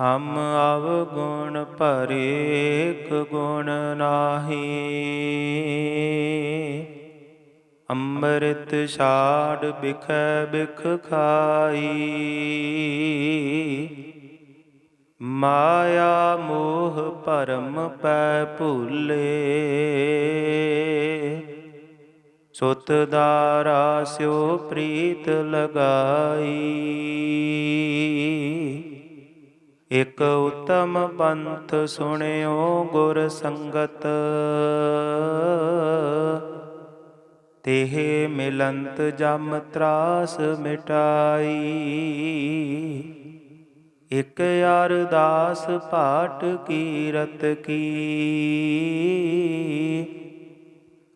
ਹਮ ਅਵਗੁਣ ਭਰੇਕ ਗੁਣ ਨਾਹੀ। ਅੰਮ੍ਰਿਤ ਛਾੜ ਬਿਖੈ ਬਿਖ ਖਾਈ। ਮਾਇਆ ਮੋਹ ਪਰਮ ਪੈ ਭੂਲੇ। ਸੁਤ ਦਾਰਾ ਸਿਓ ਪ੍ਰੀਤ ਲਗਾਈ। ਇਕ ਉਤਮ ਪੰਥ ਸੁਣਿਓ ਗੁਰ ਸੰਗਤ। ਤੇਹ ਮਿਲੰਤ ਜਮ ਤਰਾਸ ਮਿਟਾਈ। ਇਕ ਅਰਦਾਸ ਪਾਠ ਕੀਰਤ ਕੀ।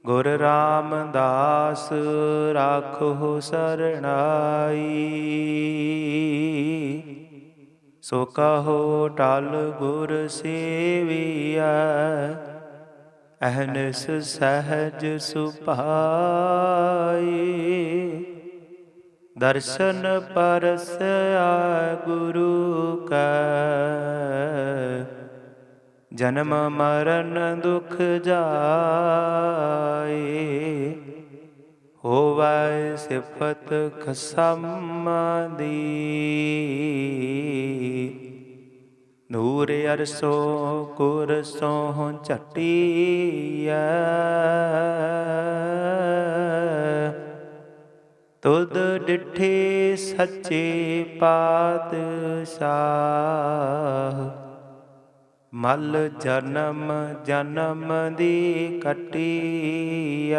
ਗੁਰ ਰਾਮਦਾਸ ਰਾਖੋ ਸਰਣਾਈ। ਸੋ ਕਹੋ ਟਲ ਗੁਰ ਸੇਵੀਐ, ਅਹਨਸ ਸਹਜ ਸੁਭਾਈ। ਦਰਸ਼ਨ ਪਰਸਆ ਗੁਰੂ ਕੈ, ਜਨਮ ਮਰਨ ਦੁਖ ਜਾਏ। ਹੋਵੈ ਸਿਫਤ ਖਸਮ ਦੀ। ਨੂਰ ਅਰਸੋ ਗੁਰ ਸੋ ਝਟੀਐ। ਤੁਧ ਡਿਠੇ ਸੱਚੇ ਪਾਤਸ਼ਾਹ। ਮਲ ਜਨਮ ਜਨਮ ਦੀ ਕਟੀਐ।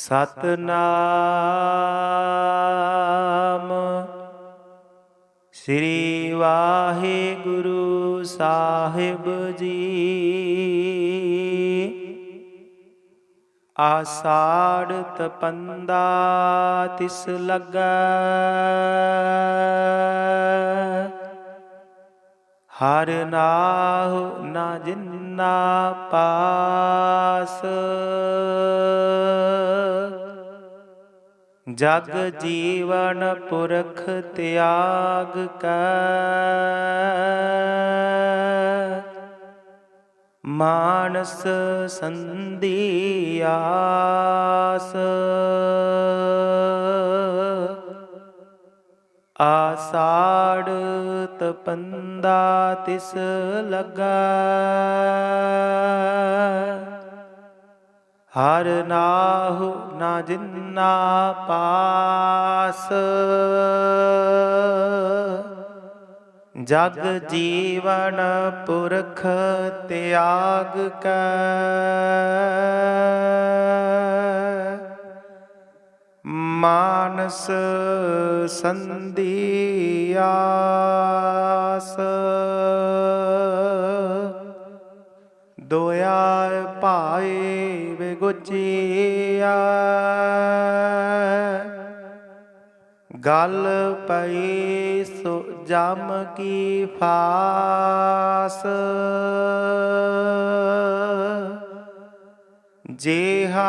ਸਤਨਾਮ। ਸ੍ਰੀ ਵਾਹਿਗੁਰੂ ਸਾਹਿਬ ਜੀ। ਆਸਾੜ ਤਪੰਦਾ ਤਿਸ ਲੱਗਾ। ਹਰ ਨਾਹੁ ਨਾ ਜਿੰਨਾ ਪਾਸ। ਜਗ ਜੀਵਨ ਪੁਰਖ ਤਿਆਗ ਕੈ। ਮਾਨਸ ਸੰਧੀ ਆਸ। ਆਸਾੜ ਤਪੰਦਾ ਤਿਸ ਲਗਾ। ਹਰ ਨਾਹੁ ਨਾ ਜਿੰਨਾ ਪਾਸ। ਜਗ ਜੀਵਨ ਪੁਰਖ ਤਿਆਗ ਕੈ। ਮਾਨਸ ਸੰਧੀ ਦੋਇਆ ਭਾਏ ਵਿਗੁਚੀਆ ਗਲ ਪਈ ਸੋ ਜਮ ਕੀ ਫਾਸ। ਜੇਹਾ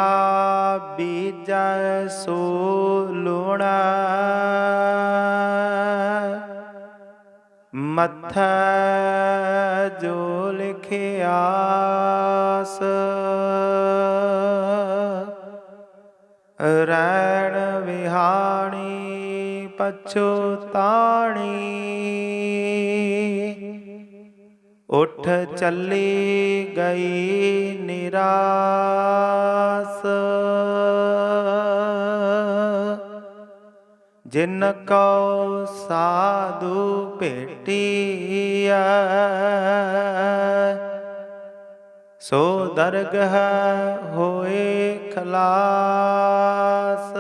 ਬੀਜੈ ਸੋ ਲੂਣਾ। ਮੱਥੈ ਜੋ ਲਿਖਿਆਸ। ਰੈਣ ਵਿਹਾਣੀ ਪਛੋਤਾਣੀ ਉਠ ਚੱਲੀ ਗਈ ਨਿਰਾਸ। ਜਿਨ ਕੋ ਸਾਧੂ ਭੇਟੀਐ ਸੋ ਦਰਗਹ ਹੋਏ ਖਲਾਸ।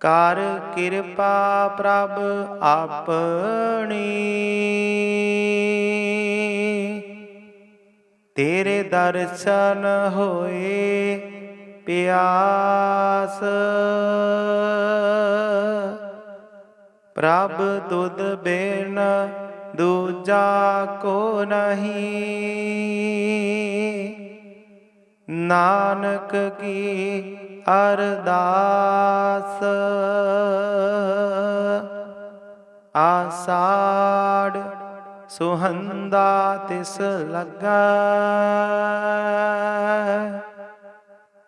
ਕਰ ਕਿਰਪਾ ਪ੍ਰਭ ਆਪਣੀ। ਤੇਰੇ ਦਰਸ਼ਨ ਹੋਏ ਪਿਆਸ। ਪ੍ਰਭ ਤੁਧ ਬੇਨ ਦੂਜਾ ਕੋ ਨਹੀਂ। ਨਾਨਕ ਕੀ ਅਰਦਾਸ। ਆਸਾੜ ਸੁਹੰਦਾ ਤਿਸ ਲੱਗਾ।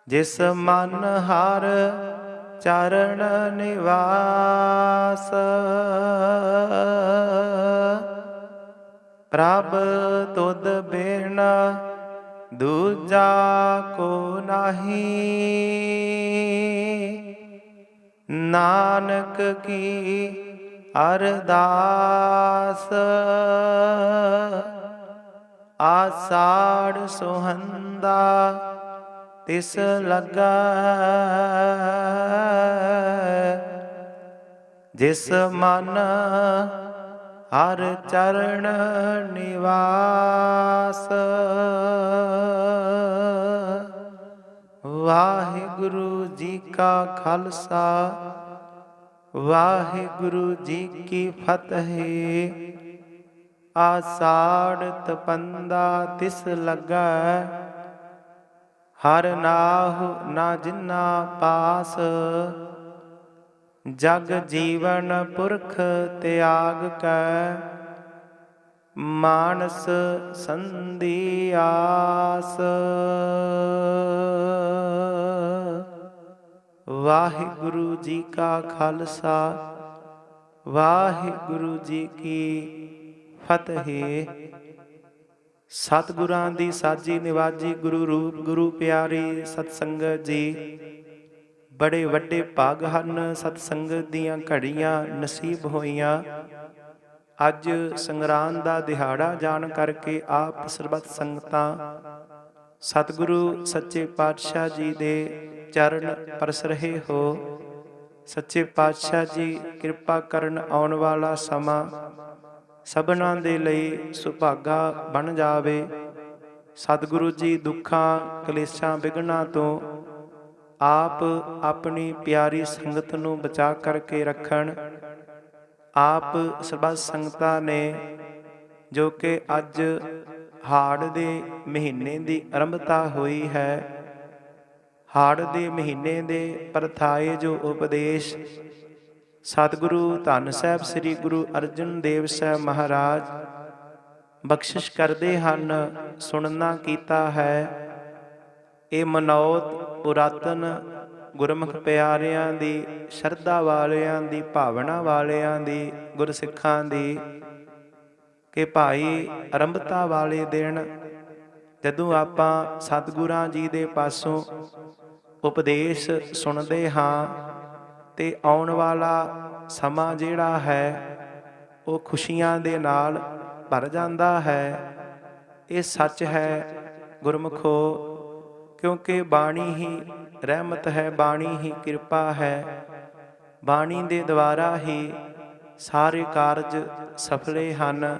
ਜਿਸ ਮਨ ਹਰ ਚਰਨ ਨਿਵਾਸ। ਪ੍ਰਭ ਤੁਧ ਬਿਨ ਦੂਜਾ ਕੋ ਨਹੀਂ। ਨਾਨਕ ਕੀ ਅਰਦਾਸ। ਆਸਾੜ ਸੁਹੰਦਾ ਤਿਸ ਲੱਗਾ। ਜਿਸ ਮਨ ਹਰ ਚਰਨ ਨਿਵਾਸ। ਵਾਹਿਗੁਰੂ ਜੀ ਕਾ ਖਾਲਸਾ, ਵਾਹਿਗੁਰੂ ਜੀ ਕੀ ਫਤਿਹ। ਆਸਾੜ ਤਪੰਦਾ ਤਿਸ ਲੱਗਾ, ਹਰ ਨਾਹੁ ਨਾ ਜਿੰਨਾ ਪਾਸ। ਜਗ ਜੀਵਨ ਪੁਰਖ ਤਿਆਗ ਕੈ, ਮਾਨਸ ਸੰਧੀ ਆਸ। ਵਾਹਿਗੁਰੂ ਜੀ ਕਾ ਖਾਲਸਾ, ਵਾਹਿਗੁਰੂ ਜੀ ਕੀ ਫਤਿਹ। ਸਤਿਗੁਰਾਂ ਦੀ ਸਾਜੀ ਨਿਵਾਜੀ ਗੁਰੂ ਰੂਪ, ਗੁਰੂ ਪਿਆਰੀ ਸਤਸੰਗਤ ਜੀ ਬੜੇ ਵੱਡੇ ਭਾਗ ਹਨ ਸਤ ਸੰਗਤ ਦੀਆਂ ਘੜੀਆਂ ਨਸੀਬ ਹੋਈਆਂ। ਅੱਜ ਸੰਗਰਾਨ ਦਾ ਦਿਹਾੜਾ ਜਾਣ ਕਰਕੇ ਆਪ ਸਰਬੱਤ ਸੰਗਤਾਂ ਸਤਿਗੁਰੂ ਸੱਚੇ ਪਾਤਸ਼ਾਹ ਜੀ ਦੇ ਚਰਨ ਪਰਸ ਰਹੇ ਹੋ। ਸੱਚੇ ਪਾਤਸ਼ਾਹ ਜੀ, ਕਿਰਪਾ ਕਰਨ ਆਉਣ ਵਾਲਾ ਸਮਾਂ ਸਭਨਾਂ ਦੇ ਲਈ ਸੁਭਾਗਾ ਬਣ ਜਾਵੇ। ਸਤਿਗੁਰੂ ਜੀ ਦੁੱਖਾਂ, ਕਲੇਸ਼ਾਂ ਵਿਗਣਾ ਤੋਂ ਆਪ ਆਪਣੀ ਪਿਆਰੀ ਸੰਗਤ ਨੂੰ ਬਚਾ ਕਰਕੇ ਰੱਖਣ। ਆਪ ਸਰਬੱਤ ਸੰਗਤਾਂ ਨੇ, ਜੋ ਕਿ ਅੱਜ ਹਾੜ ਦੇ ਮਹੀਨੇ ਦੀ ਆਰੰਭਤਾ ਹੋਈ ਹੈ, ਹਾੜ ਦੇ ਮਹੀਨੇ ਦੇ ਪਰਥਾਏ ਜੋ ਉਪਦੇਸ਼ ਸਤਿਗੁਰੂ ਧੰਨ ਸਾਹਿਬ ਸ੍ਰੀ ਗੁਰੂ ਅਰਜਨ ਦੇਵ ਸਾਹਿਬ ਮਹਾਰਾਜ ਬਖਸ਼ਿਸ਼ ਕਰਦੇ ਹਨ, ਸੁਣਨਾ ਕੀਤਾ ਹੈ। ਇਹ ਮਨੌਤ ਪੁਰਾਤਨ ਗੁਰਮੁਖ ਪਿਆਰਿਆਂ ਦੀ, ਸ਼ਰਧਾ ਵਾਲਿਆਂ ਦੀ, ਭਾਵਨਾ ਵਾਲਿਆਂ ਦੀ, ਗੁਰਸਿੱਖਾਂ ਦੀ ਕਿ ਭਾਈ ਆਰੰਭਤਾ ਵਾਲੇ ਦਿਨ ਜਦੋਂ ਆਪਾਂ ਸਤਿਗੁਰਾਂ ਜੀ ਦੇ ਪਾਸੋਂ ਉਪਦੇਸ਼ ਸੁਣਦੇ ਹਾਂ ਤੇ ਆਉਣ ਵਾਲਾ ਸਮਾਂ ਜਿਹੜਾ ਹੈ, ਉਹ ਖੁਸ਼ੀਆਂ ਦੇ ਨਾਲ ਭਰ ਜਾਂਦਾ ਹੈ। ਇਹ ਸੱਚ ਹੈ, ਗੁਰਮਖੋ ਕਿਉਂਕਿ ਬਾਣੀ ਹੀ ਰਹਿਮਤ ਹੈ, ਬਾਣੀ ਹੀ ਕਿਰਪਾ ਹੈ। ਬਾਣੀ ਦੇ ਦੁਆਰਾ ਹੀ ਸਾਰੇ ਕਾਰਜ ਸਫਲੇ ਹਨ।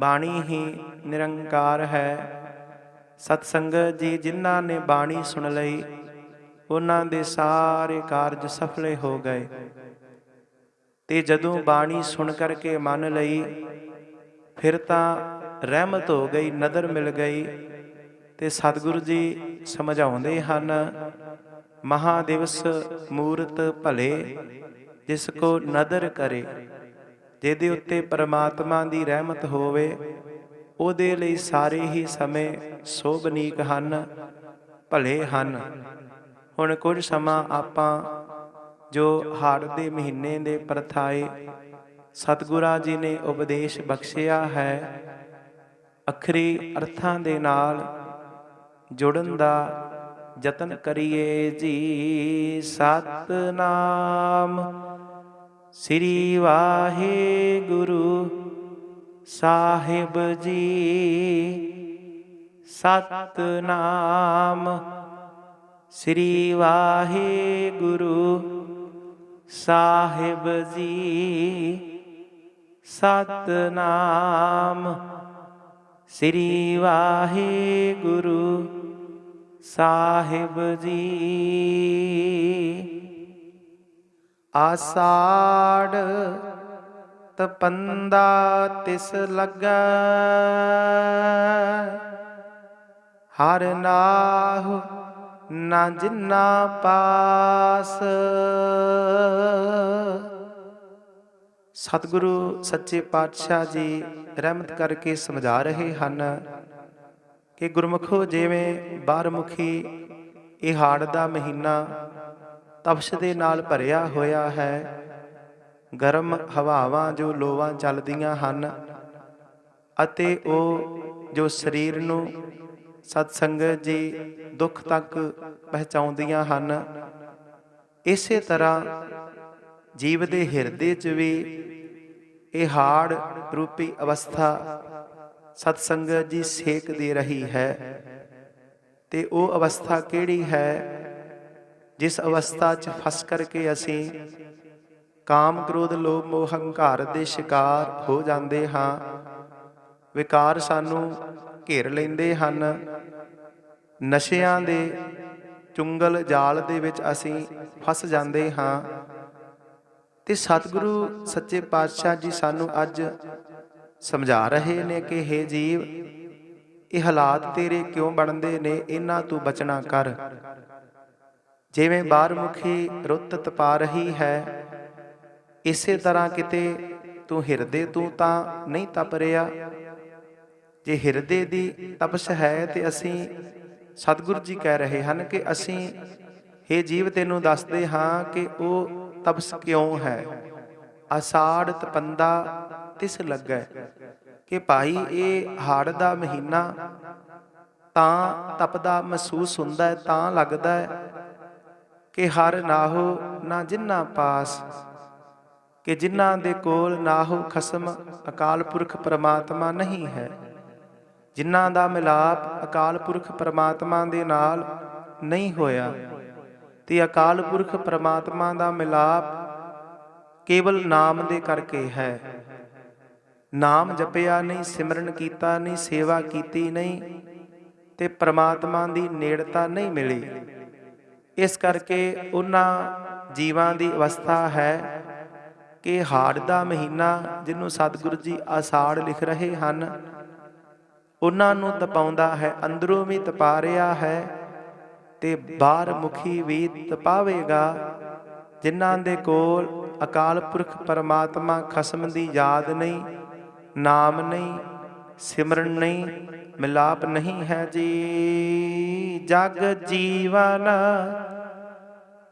ਬਾਣੀ ਹੀ ਨਿਰੰਕਾਰ ਹੈ। ਸਤ ਸੰਗਤ ਜੀ ਜਿਨ੍ਹਾਂ ਨੇ ਬਾਣੀ ਸੁਣ ਲਈ, ਉਹਨਾਂ ਦੇ ਸਾਰੇ ਕਾਰਜ ਸਫਲੇ ਹੋ ਗਏ। ਤੇ ਜਦੋਂ ਬਾਣੀ ਸੁਣ ਕਰਕੇ ਮੰਨ ਲਈ, ਫਿਰ ਤਾਂ ਰਹਿਮਤ ਹੋ ਗਈ, ਨਦਰ ਮਿਲ ਗਈ। ਤੇ ਸਤਿਗੁਰੂ ਜੀ ਸਮਝਾਉਂਦੇ ਹਨ। ਮਹਾਦਿਵਸ ਮੂਰਤ ਭਲੇ, ਜਿਸ ਕੋ ਨਦਰ ਕਰੇ, ਜਿਹਦੇ ਉੱਤੇ ਪਰਮਾਤਮਾ ਦੀ ਰਹਿਮਤ ਹੋਵੇ, ਉਹਦੇ ਲਈ ਸਾਰੇ ਹੀ ਸਮੇਂ ਸੋਭਨੀਕ ਹਨ, ਭਲੇ ਹਨ। ਹੁਣ ਕੁਝ ਸਮਾਂ ਆਪਾਂ ਜੋ ਹਾੜ ਦੇ ਮਹੀਨੇ ਦੇ ਪ੍ਰਥਾਏ ਸਤਿਗੁਰਾਂ ਜੀ ਨੇ ਉਪਦੇਸ਼ ਬਖਸ਼ਿਆ ਹੈ, ਅਖਰੀ ਅਰਥਾਂ ਦੇ ਨਾਲ ਜੁੜਨ ਦਾ ਯਤਨ ਕਰੀਏ ਜੀ। ਸਤਨਾਮ। ਸ੍ਰੀ ਵਾਹਿਗੁਰੂ ਸਾਹਿਬ ਜੀ। ਸਤਨਾਮ। ਸ੍ਰੀ ਵਾਹਿਗੁਰੂ ਸਾਹਿਬ ਜੀ। ਸਤਨਾਮ। ਸ੍ਰੀ ਵਾਹਿਗੁਰੂ ਸਾਹਿਬ ਜੀ। ਆਸਾੜ ਤਪੰਦਾ ਤਿਸ ਲੱਗੈ। ਹਰ ਨਾਹੁ ਨਾ ਜਿੰਨਾ ਪਾਸ। ਸਤਿਗੁਰੂ ਸੱਚੇ ਪਾਤਸ਼ਾਹ ਜੀ ਰਹਿਮਤ ਕਰਕੇ ਸਮਝਾ ਰਹੇ ਹਨ। ਕਿ ਗੁਰਮੁਖੋ ਜਿਵੇਂ ਬਾਰਮੁਖੀ ਇਹ ਹਾੜ ਦਾ ਮਹੀਨਾ ਤਪਸ਼ ਦੇ ਨਾਲ ਭਰਿਆ ਹੋਇਆ ਹੈ, ਗਰਮ ਹਵਾਵਾਂ ਜੋ ਲੋਵਾਂ ਚੱਲਦੀਆਂ ਹਨ ਅਤੇ ਉਹ ਜੋ ਸਰੀਰ ਨੂੰ ਸਤ ਸੰਗਤ ਜੀ ਦੁੱਖ ਤੱਕ ਪਹੁੰਚਾਉਂਦੀਆਂ ਹਨ, ਇਸੇ ਤਰ੍ਹਾਂ ਜੀਵ ਦੇ ਹਿਰਦੇ 'ਚ ਵੀ ਇਹ ਹਾੜ ਰੂਪੀ ਅਵਸਥਾ ਸਤ ਸੰਗਤ ਜੀ ਸੇਕ ਦੇ ਰਹੀ ਹੈ। ਤੇ ਉਹ ਅਵਸਥਾ ਕਿਹੜੀ ਹੈ? ਜਿਸ ਅਵਸਥਾ 'ਚ ਫਸ ਕਰਕੇ ਅਸੀਂ ਕਾਮ ਕ੍ਰੋਧ, ਲੋਭ, ਮੋਹ, ਹੰਕਾਰ ਦੇ ਸ਼ਿਕਾਰ ਹੋ ਜਾਂਦੇ ਹਾਂ। ਵਿਕਾਰ ਸਾਨੂੰ ਘੇਰ ਲੈਂਦੇ ਹਨ। ਨਸ਼ਿਆਂ ਦੇ ਚੁੰਗਲ ਜਾਲ ਦੇ ਵਿੱਚ ਅਸੀਂ ਫਸ ਜਾਂਦੇ ਹਾਂ। ਤੇ ਸਤਿਗੁਰੂ ਸੱਚੇ ਪਾਤਸ਼ਾਹ ਜੀ ਸਾਨੂੰ ਅੱਜ ਸਮਝਾ ਰਹੇ ਨੇ ਕਿ हे ਜੀਵ, ਇਹ ਹਾਲਾਤ ਤੇਰੇ ਕਿਉਂ ਬਣਦੇ ਨੇ? ਇਹਨਾਂ ਤੋਂ ਬਚਣਾ ਕਰ। ਜਿਵੇਂ ਬਾਹਰਮੁਖੀ ਰੁੱਤ ਤਪਾ ਰਹੀ ਹੈ, ਇਸੇ ਤਰ੍ਹਾਂ ਕਿਤੇ ਤੂੰ ਹਿਰਦੇ ਤੂੰ ਤਾਂ ਨਹੀਂ ਤਪ ਰਿਹਾ। ਜੇ ਹਿਰਦੇ ਦੀ ਤਪਸ਼ ਹੈ ਤੇ ਅਸੀਂ ਸਤਿਗੁਰੂ ਜੀ ਕਹਿ ਰਹੇ ਹਨ ਕਿ ਅਸੀਂ हे ਜੀਵ, ਤੈਨੂੰ ਦੱਸਦੇ ਹਾਂ ਕਿ ਉਹ ਤਪਸ ਕਿਉਂ ਹੈ? ਆਸਾੜ ਤਪੰਦਾ ਤਿਸ ਲੱਗੈ ਕਿ ਭਾਈ ਇਹ ਹਾੜ ਦਾ ਮਹੀਨਾ ਤਾਂ ਤਪਦਾ ਮਹਿਸੂਸ ਹੁੰਦਾ ਹੈ, ਤਾਂ ਲੱਗਦਾ ਹੈ ਕਿ ਹਰ ਨਾਹੋ ਨਾ ਜਿੰਨਾ ਪਾਸ, ਕਿ ਜਿਨ੍ਹਾਂ ਦੇ ਕੋਲ ਨਾਹੋ ਖਸਮ ਅਕਾਲ ਪੁਰਖ ਪ੍ਰਮਾਤਮਾ ਨਹੀਂ ਹੈ। ਜਿਨ੍ਹਾਂ ਦਾ ਮਿਲਾਪ ਅਕਾਲ ਪੁਰਖ ਪ੍ਰਮਾਤਮਾ ਦੇ ਨਾਲ ਨਹੀਂ ਹੋਇਆ, ਤੇ ਅਕਾਲ ਪੁਰਖ ਪ੍ਰਮਾਤਮਾ ਦਾ ਮਿਲਾਪ ਕੇਵਲ ਨਾਮ ਦੇ ਕਰਕੇ ਹੈ। ਨਾਮ ਜਪਿਆ ਨਹੀਂ, ਸਿਮਰਨ ਕੀਤਾ ਨਹੀਂ, ਸੇਵਾ ਕੀਤੀ ਨਹੀਂ ਤੇ ਪ੍ਰਮਾਤਮਾ ਦੀ ਨੇੜਤਾ ਨਹੀਂ ਮਿਲੀ। ਇਸ ਕਰਕੇ ਉਹਨਾਂ ਜੀਵਾਂ ਦੀ ਅਵਸਥਾ ਹੈ ਕਿ ਹਾੜ ਦਾ ਮਹੀਨਾ ਜਿਹਨੂੰ ਸਤਿਗੁਰੂ ਜੀ ਆਸਾੜ ਲਿਖ ਰਹੇ ਹਨ, ਉਹਨਾਂ ਨੂੰ ਤਪਾਉਂਦਾ ਹੈ, ਅੰਦਰੋਂ ਵੀ ਤਪਾ ਰਿਹਾ ਹੈ ਤੇ ਬਾਹਰ ਮੁਖੀ ਵੀ ਤਪਾਵੇਗਾ, ਜਿਨ੍ਹਾਂ ਦੇ ਕੋਲ ਅਕਾਲ ਪੁਰਖ ਪਰਮਾਤਮਾ ਖਸਮ ਦੀ ਯਾਦ ਨਹੀਂ ਨਾਮ ਨਹੀਂ, ਸਿਮਰਨ ਨਹੀਂ, ਮਿਲਾਪ ਨਹੀਂ ਹੈ ਜੀ। ਜਗ ਜੀਵਨ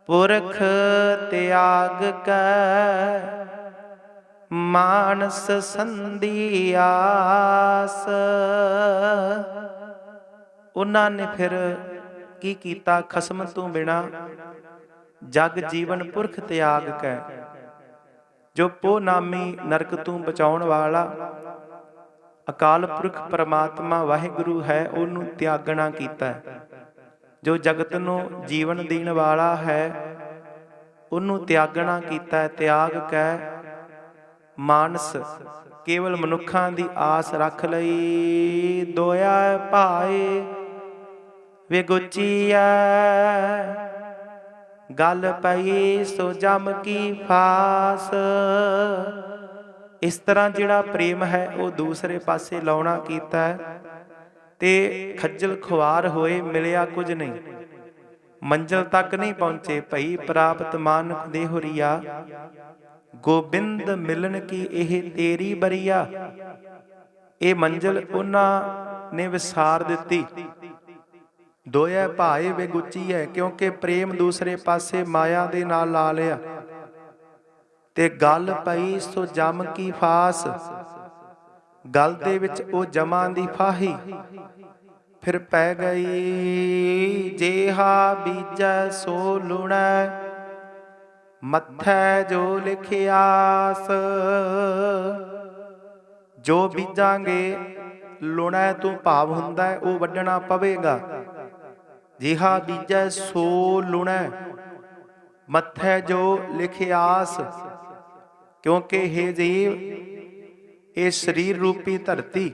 ਪੁਰਖ ਤਿਆਗ ਕੈ, ਮਾਨਸ ਸੰਧੀ ਆਸ। ਉਹਨਾਂ ਨੇ ਫਿਰ ਕੀ ਕੀਤਾ? ਖਸਮ ਤੋਂ ਬਿਨਾ ਜਗ ਜੀਵਨ ਪੁਰਖ ਤਿਆਗ ਕੈ। ਜੋ ਪੋ ਨਾਮੀ ਨਰਕ ਤੋਂ ਬਚਾਉਣ ਵਾਲਾ। ਅਕਾਲ ਪੁਰਖ ਪਰਮਾਤਮਾ ਵਾਹਿਗੁਰੂ ਹੈ, ਉਹਨੂੰ ਤਿਆਗਣਾ ਕੀਤਾ। ਜੋ ਜਗਤ ਨੂੰ ਜੀਵਨ ਦੇਣ ਵਾਲਾ ਹੈ, ਉਹਨੂੰ ਤਿਆਗਣਾ ਕੀਤਾ। ਤਿਆਗ ਕੈ ਮਾਨਸ, ਕੇਵਲ ਮਨੁੱਖਾਂ ਦੀ ਆਸ ਰੱਖ ਲਈ। ਦੋਇਆ ਭਾਏ ਵੇ ਗੁਚੀਐ ਗੱਲ ਪਈ ਸੋ ਜਮ ਕੀ ਫਾਸ। ਇਸ ਤਰ੍ਹਾਂ ਜਿਹੜਾ ਪ੍ਰੇਮ ਹੈ ਉਹ ਦੂਸਰੇ ਪਾਸੇ ਲਾਉਣਾ ਕੀਤਾ ਤੇ ਖੱਜਲ ਖੁਆਰ ਹੋਏ ਮਿਲਿਆ ਕੁਝ ਨਹੀਂ। ਮੰਜ਼ਲ ਤੱਕ ਨਹੀਂ ਪਹੁੰਚੇ ਭਈ ਪ੍ਰਾਪਤ ਮਾਨੁਖ ਦੇ ਹੁਰੀਆ। ਗੋਬਿੰਦ ਮਿਲਣ ਕੀ ਇਹ ਤੇਰੀ ਬਰੀਆ? ਇਹ ਮੰਜ਼ਲ ਉਹਨਾਂ ਨੇ ਵਿਸਾਰ ਦਿੱਤੀ। ਦੋਏ ਭਾਏ ਵੇ ਗੁੱਚੀ ਹੈ, ਕਿਉਂਕਿ ਪ੍ਰੇਮ ਦੂਸਰੇ ਪਾਸੇ ਮਾਇਆ ਦੇ ਨਾਲ ਲਾ ਲਿਆ। ਤੇ ਗੱਲ ਪਈ, ਸੋ ਜਮ ਕੀ ਫਾਸ। ਗੱਲ ਦੇ ਵਿੱਚ ਉਹ ਜਮਾਂ ਦੀ ਫਾਹੀ। ਫਿਰ ਪੈ ਗਈ, ਜੇਹਾ ਬੀਜੈ ਸੋ ਲੁਣੈ, ਮੱਥੈ ਜੋ ਲਿਖਿਆਸ। ਜੋ ਬੀਜਾਂਗੇ, ਲੁਣੈ ਤੋਂ ਭਾਵ ਹੁੰਦਾ ਉਹ ਵੱਢਣਾ ਪਵੇਗਾ। ਜਿਹਾ ਬੀਜੈ ਸੋ ਲੁਣੈ, ਮੱਥੈ ਜੋ ਲਿਖਿਆਸ। ਕਿਉਂਕਿ हे ਜੀਵ, ਇਹ ਸਰੀਰ ਰੂਪੀ ਧਰਤੀ,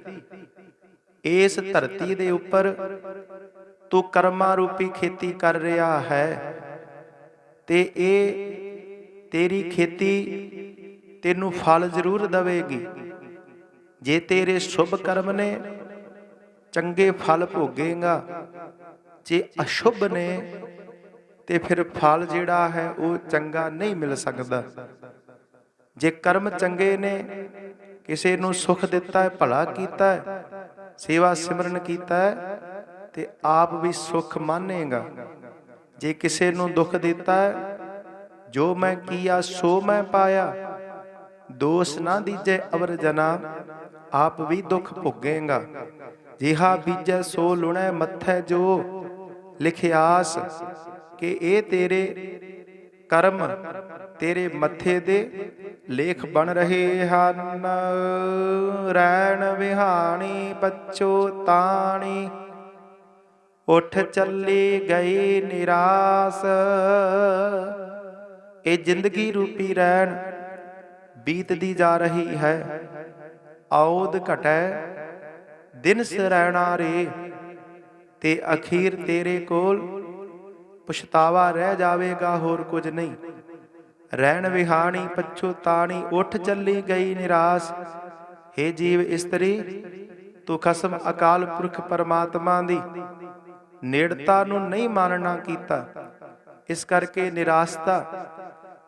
ਇਸ ਧਰਤੀ ਦੇ ਉੱਪਰ ਤੂੰ ਕਰਮਾ ਰੂਪੀ ਖੇਤੀ ਕਰ ਰਿਹਾ ਹੈ। ਤੇ ਇਹ ਤੇਰੀ ਖੇਤੀ ਤੈਨੂੰ ਫਲ ਜ਼ਰੂਰ ਦੇਵੇਗੀ। ਜੇ ਤੇਰੇ ਸ਼ੁਭ ਕਰਮ ਨੇ, ਚੰਗੇ ਫਲ ਭੋਗੇਗਾ। ਜੇ ਅਸ਼ੁਭ ਨੇ ਤੇ ਫਿਰ ਫਲ ਜਿਹੜਾ ਹੈ ਉਹ ਚੰਗਾ ਨਹੀਂ ਮਿਲ ਸਕਦਾ। ਜੇ ਕਰਮ ਚੰਗੇ ਨੇ, ਕਿਸੇ ਨੂੰ ਸੁਖ ਦਿੱਤਾ ਹੈ, ਭਲਾ ਕੀਤਾ ਹੈ, ਸੇਵਾ ਸਿਮਰਨ ਕੀਤਾ ਹੈ, ਤੇ ਆਪ ਵੀ ਸੁਖ ਮਾਨੇਗਾ। ਜੇ ਕਿਸੇ ਨੂੰ ਦੁੱਖ ਦਿੱਤਾ ਹੈ, ਜੋ ਮੈਂ ਕੀਆ, ਸੋ ਮੈਂ ਪਾਇਆ। ਦੋਸ ਨਾ ਦੀਜੈ ਅਵਰ ਜਨਾ, ਆਪ ਵੀ ਦੁੱਖ ਭੋਗੇਗਾ। ਜਿਹਾ ਬੀਜੈ, ਸੋ ਲੁਣੈ, ਮੱਥੈ ਜੋ। ਲਿਖਿਆਸ ਕਿ ਇਹ ਤੇਰੇ ਕਰਮ ਤੇਰੇ ਮੱਥੇ ਦੇ ਲੇਖ ਬਣ ਰਹੇ ਹਨ। ਰੈਣ ਵਿਹਾਣੀ ਪਛੋ ਤਾਣੀ, ਉਠ ਚੱਲੀ ਗਈ ਨਿਰਾਸ। ਇਹ ਜ਼ਿੰਦਗੀ ਰੂਪੀ ਰਹਿਣ ਬੀਤਦੀ ਜਾ ਰਹੀ ਹੈ। ਆਉਦ ਘਟੈ ਦਿਨ ਸਰੈਣਾ ਰੇ। ਤੇ ਅਖੀਰ ਤੇਰੇ ਕੋਲ ਪਛਤਾਵਾ ਰਹਿ ਜਾਵੇਗਾ, ਹੋਰ ਕੁਝ ਨਹੀਂ। ਰਹਿਣ ਵਿਹਾਣੀ ਪਛੁਤਾਣੀ ਉੱਠ ਚੱਲੀ ਗਈ ਨਿਰਾਸ। हे ਜੀਵ ਇਸਤਰੀ, ਤੂੰ ਖਸਮ ਅਕਾਲ ਪੁਰਖ ਪਰਮਾਤਮਾ ਦੀ। ਨੇੜਤਾ ਨੂੰ ਨਹੀਂ ਮਾਨਣਾ ਕੀਤਾ। ਇਸ ਕਰਕੇ ਨਿਰਾਸਤਾ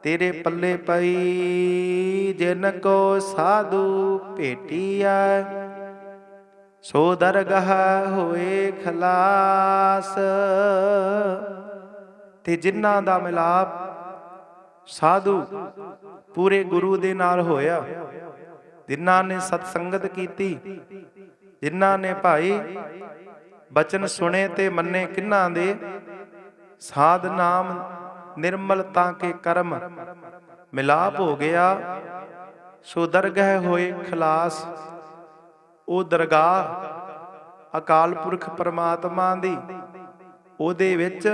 ਤੇਰੇ ਪੱਲੇ ਪਈ। ਜਿਨ ਕੋ ਸਾਧੂ ਭੇਟੀਐ ਸੋ ਦਰਗਹ ਹੋਏ ਖਲਾਸ, ਤੇ ਜਿਨ੍ਹਾਂ ਦਾ ਮਿਲਾਪ ਸਾਧੂ ਪੂਰੇ ਗੁਰੂ ਦੇ ਨਾਲ ਹੋਇਆ, ਜਿਨ੍ਹਾਂ ਨੇ ਸਤ ਸੰਗਤ ਕੀਤੀ, ਜਿਨ੍ਹਾਂ ਨੇ ਭਾਈ ਬਚਨ ਸੁਣੇ ਤੇ ਮੰਨੇ ਕਿੰਨਾਂ ਦੇ, ਸਾਧ ਨਾਮ ਨਿਰਮਲ ਤਾਂ ਕੇ ਕਰਮ ਮਿਲਾਪ ਹੋ ਗਿਆ, ਸੋ ਦਰਗਹ ਹੋਏ ਖਲਾਸ ਉਹ ਦਰਗਾਹ ਅਕਾਲ ਪੁਰਖ ਪਰਮਾਤਮਾ ਦੀ। ਉਹਦੇ ਵਿੱਚ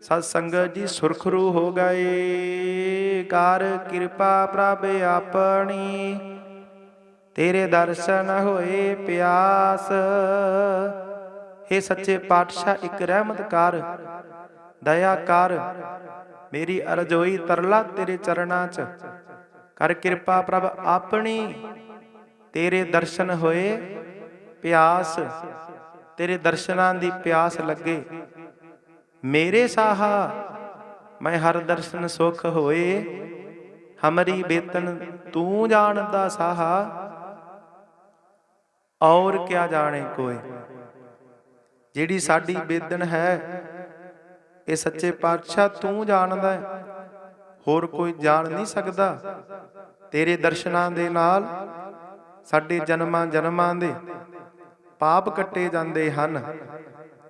ਸਤ ਸੰਗਤ ਜੀ ਸੁਰਖਰੂ ਹੋ ਗਏ। ਕਰ ਕਿਰਪਾ ਪ੍ਰਭ ਆਪਣੀ, ਤੇਰੇ ਦਰਸ਼ਨ ਹੋਏ ਪਿਆਸ। हे ਸੱਚੇ ਪਾਤਸ਼ਾਹ, ਇੱਕ ਰਹਿਮਤ ਕਰ, ਦਇਆ ਕਰ। ਮੇਰੀ ਅਰਜ਼ੋਈ ਤਰਲਾ ਤੇਰੇ ਚਰਨਾਂ 'ਚ। ਕਰ ਕਿਰਪਾ ਪ੍ਰਭ ਆਪਣੀ। ਤੇਰੇ ਦਰਸ਼ਨ ਹੋਏ ਪਿਆਸ, ਤੇਰੇ ਦਰਸ਼ਨਾਂ ਦੀ ਪਿਆਸ ਲੱਗੇ। ਮੇਰੇ ਸਾਹਾ, ਮੈਂ ਹਰ ਦਰਸ਼ਨ ਸੁਖ ਹੋਏ। ਹਮਰੀ ਬੇਤਨ ਤੂੰ ਜਾਣਦਾ ਸਾਹਾ, ਔਰ ਕਿਆ ਜਾਣੇ ਕੋਈ ਜਿਹੜੀ ਸਾਡੀ ਬੇਦਨ ਹੈ, ਇਹ ਸੱਚੇ ਪਾਤਸ਼ਾਹ ਤੂੰ ਜਾਣਦਾ ਹੈ। ਹੋਰ ਕੋਈ ਜਾਣ ਨਹੀਂ ਸਕਦਾ। ਤੇਰੇ ਦਰਸ਼ਨਾਂ ਦੇ ਨਾਲ ਸਾਡੇ ਜਨਮਾਂ ਜਨਮਾਂ ਦੇ ਪਾਪ ਕੱਟੇ ਜਾਂਦੇ ਹਨ।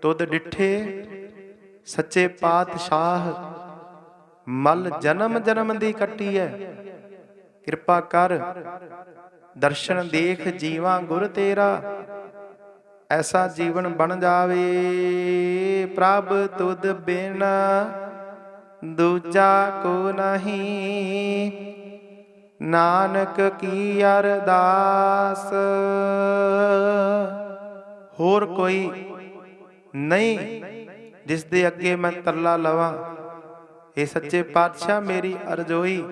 ਤੁਧ ਡਿੱਠੇ ਸੱਚੇ ਪਾਤਸ਼ਾਹ, ਮਲ ਜਨਮ ਜਨਮ ਦੀ ਕੱਟੀ ਹੈ ਕਿਰਪਾ ਕਰ, ਦਰਸ਼ਨ ਦੇਖ ਜੀਵਾਂ ਗੁਰ ਤੇਰਾ, ਐਸਾ ਜੀਵਨ ਬਣ ਜਾਵੇ। ਪ੍ਰਭ ਤੁਧ ਬਿਨ ਦੂਜਾ ਕੋ ਨਹੀਂ ਨਾਨਕ ਕੀ ਅਰਦਾਸ? ਹੋਰ ਕੋਈ ਨਹੀਂ ਜਿਸ ਦੇ ਅੱਗੇ ਮੈਂ ਤਰਲਾ ਲਵਾਂ, ਇਹ ਸੱਚੇ ਪਾਤਸ਼ਾਹ ਮੇਰੀ ਅਰਜ਼ੋਈ,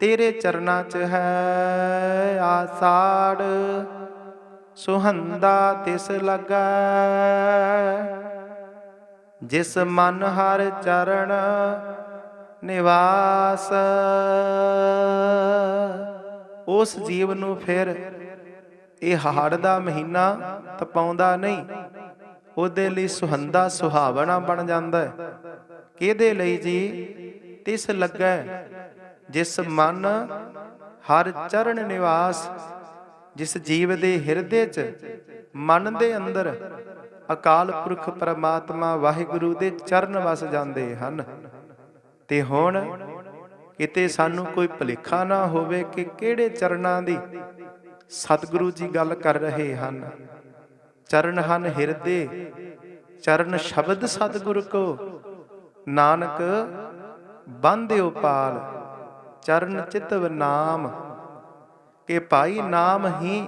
ਤੇਰੇ ਚਰਨਾਂ 'ਚ ਹੈ ਆਸਾੜ। ਸੁਹੰਦਾ ਤਿਸ ਲੱਗੈ, ਜਿਸ ਮਨ ਹਰ ਚਰਨ ਨਿਵਾਸ। ਉਸ ਜੀਵ ਨੂੰ ਫਿਰ ਇਹ ਹਾੜ ਦਾ ਮਹੀਨਾ ਤਪਾਉਂਦਾ ਨਹੀਂ, ਉਹਦੇ ਲਈ ਸੁਹੰਦਾ ਸੁਹਾਵਣਾ ਬਣ ਜਾਂਦਾ ਹੈ। ਕਿਹਦੇ ਲਈ ਜੀ? ਤਿਸ ਲੱਗੈ ਜਿਸ ਮਨ ਹਰ ਚਰਨ ਨਿਵਾਸ, ਜਿਸ ਜੀਵ ਦੇ ਹਿਰਦੇ 'ਚ ਮਨ ਦੇ ਅੰਦਰ ਅਕਾਲ ਪੁਰਖ ਪਰਮਾਤਮਾ ਵਾਹਿਗੁਰੂ ਦੇ ਚਰਨ ਵਸ ਜਾਂਦੇ ਹਨ। ਤੇ ਹੁਣ ਕਿਤੇ ਸਾਨੂੰ ਕੋਈ ਭੁਲੇਖਾ ਨਾ ਹੋਵੇ ਕਿ ਕਿਹੜੇ ਚਰਨਾਂ ਦੀ ਸਤਿਗੁਰੂ ਜੀ ਗੱਲ ਕਰ ਰਹੇ ਹਨ। ਚਰਨ ਹਨ ਹਿਰਦੇ, ਚਰਨ ਸ਼ਬਦ ਸਤਿਗੁਰ ਕੋ। ਨਾਨਕ ਬੰਧਿਓ ਪਾਲ, ਚਰਨ ਚਿਤਵ ਨਾਮ। ਕਿ ਭਾਈ ਨਾਮ ਹੀ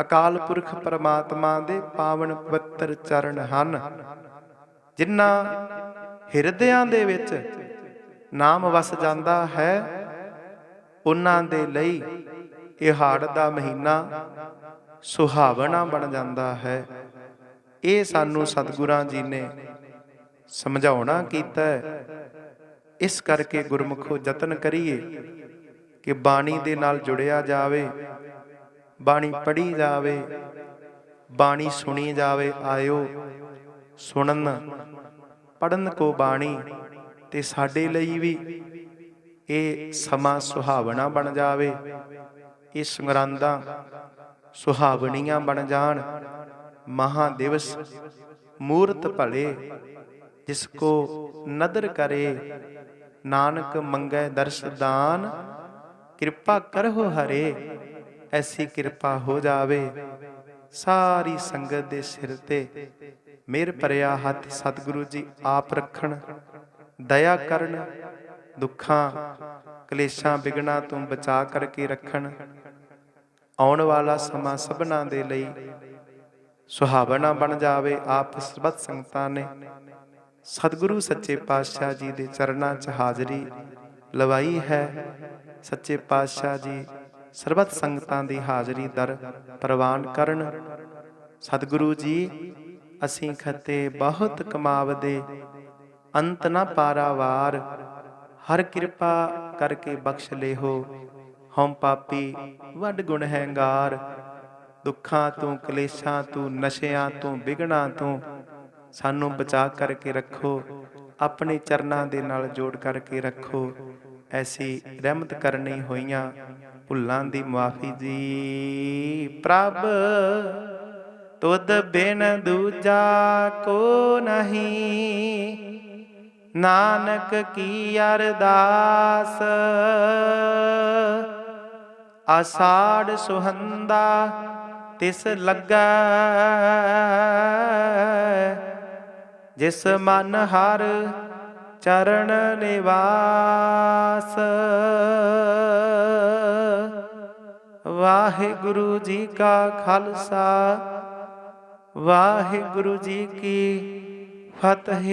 ਅਕਾਲ ਪੁਰਖ ਪਰਮਾਤਮਾ ਦੇ ਪਾਵਨ ਪਵਿੱਤਰ ਚਰਨ ਹਨ। ਜਿਨ੍ਹਾਂ ਹਿਰਦਿਆਂ ਦੇ ਵਿੱਚ ਨਾਮ ਵਸ ਜਾਂਦਾ ਹੈ, ਉਹਨਾਂ ਦੇ ਲਈ ਇਹ ਹਾੜ ਦਾ ਮਹੀਨਾ ਸੁਹਾਵਣਾ ਬਣ ਜਾਂਦਾ ਹੈ। ਇਹ ਸਾਨੂੰ ਸਤਿਗੁਰਾਂ ਜੀ ਨੇ ਸਮਝਾਉਣਾ ਕੀਤਾ ਇਸ ਕਰਕੇ ਗੁਰਮੁਖੋ ਯਤਨ ਕਰੀਏ ਕਿ ਬਾਣੀ ਦੇ ਨਾਲ ਜੁੜਿਆ ਜਾਵੇ, ਬਾਣੀ ਪੜ੍ਹੀ ਜਾਵੇ, ਬਾਣੀ ਸੁਣੀ ਜਾਵੇ, ਆਇਓ ਸੁਣਨ ਪੜਨ ਕੋ ਬਾਣੀ ਤੇ ਸਾਡੇ ਲਈ ਵੀ ਇਹ ਸਮਾਂ ਸੁਹਾਵਣਾ ਬਣ ਜਾਵੇ, ਇਹ ਸੰਗਰਾਂਦਾਂ ਸੁਹਾਵਣੀਆਂ ਬਣ ਜਾਣ, ਮਹਾ ਦਿਵਸ ਮੂਰਤ ਭਲੇ, ਜਿਸ ਕੋ ਨਦਰ ਕਰੇ, ਨਾਨਕ ਮੰਗੈ ਦਰਸ ਦਾਨ, ਕਿਰਪਾ ਕਰਹੁ ਹਰੇ, ਐਸੀ ਕਿਰਪਾ ਹੋ ਜਾਵੇ, ਸਾਰੀ ਸੰਗਤ ਦੇ ਸਿਰ ਤੇ ਮੇਰ ਭਰਿਆ ਹੱਥ ਸਤਿਗੁਰੂ ਜੀ, ਆਪ ਰੱਖਣ। ਦਇਆ ਕਰਨ, ਦੁੱਖਾਂ, ਕਲੇਸ਼ਾਂ ਵਿਗਣਾ ਤੋਂ ਬਚਾ ਕਰਕੇ ਰੱਖਣ। ਆਉਣ ਵਾਲਾ ਸਮਾਂ ਸਭਨਾ ਦੇ ਲਈ ਸੁਹਾਵਣਾ ਬਣ ਜਾਵੇ, ਆਪ ਸਰਬੱਤ ਸੰਗਤਾਂ ਨੇ। ਸਤਿਗੁਰੂ ਸੱਚੇ ਪਾਤਸ਼ਾਹ ਜੀ ਦੇ ਚਰਨਾਂ 'ਚ ਹਾਜ਼ਰੀ ਲਵਾਈ ਹੈ। ਸੱਚੇ ਪਾਤਸ਼ਾਹ ਜੀ ਸਰਬੱਤ ਸੰਗਤਾਂ ਦੀ ਹਾਜ਼ਰੀ ਦਰ ਪ੍ਰਵਾਨ ਕਰਨ। ਸਤਿਗੁਰੂ ਜੀ ਅਸੀਂ ਖੱਤੇ ਬਹੁਤ ਕਮਾਵਦੇ, ਅੰਤ ਨਾ ਪਾਰਾਵਾਰ। ਹਰ ਕਿਰਪਾ ਕਰਕੇ ਬਖਸ਼ ਲੇਹੋ। ਹਉ ਪਾਪੀ, ਵੱਡ ਗੁਣ ਹੈਂਗਾਰ ਦੁੱਖਾਂ ਤੋਂ, ਕਲੇਸ਼ਾਂ ਤੋਂ, ਨਸ਼ਿਆਂ ਤੋਂ ਵਿਗੜਾਂ ਤੋਂ ਸਾਨੂੰ ਬਚਾ ਕਰਕੇ ਰੱਖੋ। ਆਪਣੇ ਚਰਨਾਂ ਦੇ ਨਾਲ ਜੋੜ ਕਰਕੇ ਰੱਖੋ। ਐਸੀ ਰਹਿਮਤ ਕਰਨੀ ਹੋਈਆਂ ਭੁੱਲਾਂ ਦੀ ਮਾਫੀ ਜੀ ਪ੍ਰਭ। ਤੁਧ ਬਿਨ ਦੂਜਾ ਕੋ ਨਹੀਂ। ਨਾਨਕ ਕੀ ਅਰਦਾਸ। ਆਸਾੜ ਸੁਹੰਦਾ ਤਿਸ ਲੱਗੈ। ਜਿਸ ਮਨ ਹਰ ਚਰਨ ਨਿਵਾਸ। ਵਾਹਿਗੁਰੂ ਜੀ ਕਾ ਖਾਲਸਾ। ਵਾਹਿਗੁਰੂ ਜੀ ਕੀ ਫਤਿਹ।